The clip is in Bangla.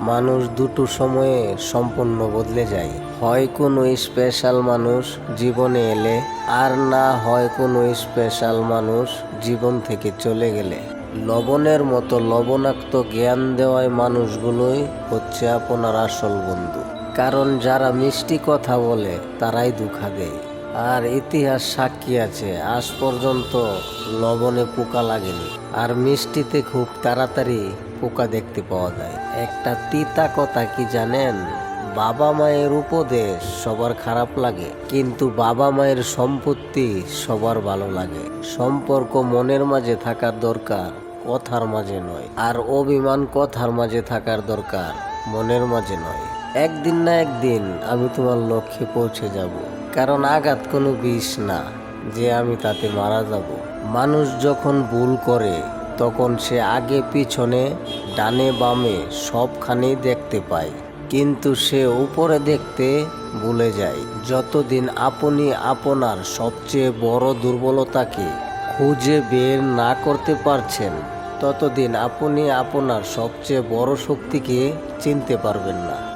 মানুষ দুটো সময়ে সম্পূর্ণ বদলে যায়। হয় কোনো স্পেশাল মানুষ জীবনে এলে, আর না হয় কোনো স্পেশাল মানুষ জীবন থেকে চলে গেলে। লবণের মতো লবণাক্ত জ্ঞান দেওয়ায় মানুষগুলোই হচ্ছে আপনার আসল বন্ধু। কারণ যারা মিষ্টি কথা বলে, তারাই দুঃখা দেয়। আর ইতিহাস সাক্ষী আছে। আজ পর্যন্ত লবণে পোকা লাগেনি। আর মিষ্টিতে খুব তাড়াতাড়ি পোকা দেখতে পাওয়া যায়। একটা তিতা কথা কি জানেন? বাবা মায়ের উপদেশ সবার খারাপ লাগে, কিন্তু বাবা মায়ের সম্পত্তি সবার ভালো লাগে। সম্পর্ক মনের মাঝে থাকার দরকার, কথার মাঝে নয়। আর অভিমান কথার মাঝে থাকার দরকার, মনের মাঝে নয়। একদিন না একদিন আমি তোমার লক্ষ্যে পৌঁছে যাব। কারণ আঘাত কোনো বিষ না, যে আমি তাতে মারা যাব। মানুষ যখন ভুল করে, তখন সে আগে পিছনে, ডানে বামে সবখানেই দেখতে পায়। কিন্তু সে উপরে দেখতে ভুলে যায়। যতদিন আপনি আপনার সবচেয়ে বড় দুর্বলতাকে খুঁজে বের না করতে পারছেন, ততদিন আপনি আপনার সবচেয়ে বড় শক্তিকে চিনতে পারবেন না।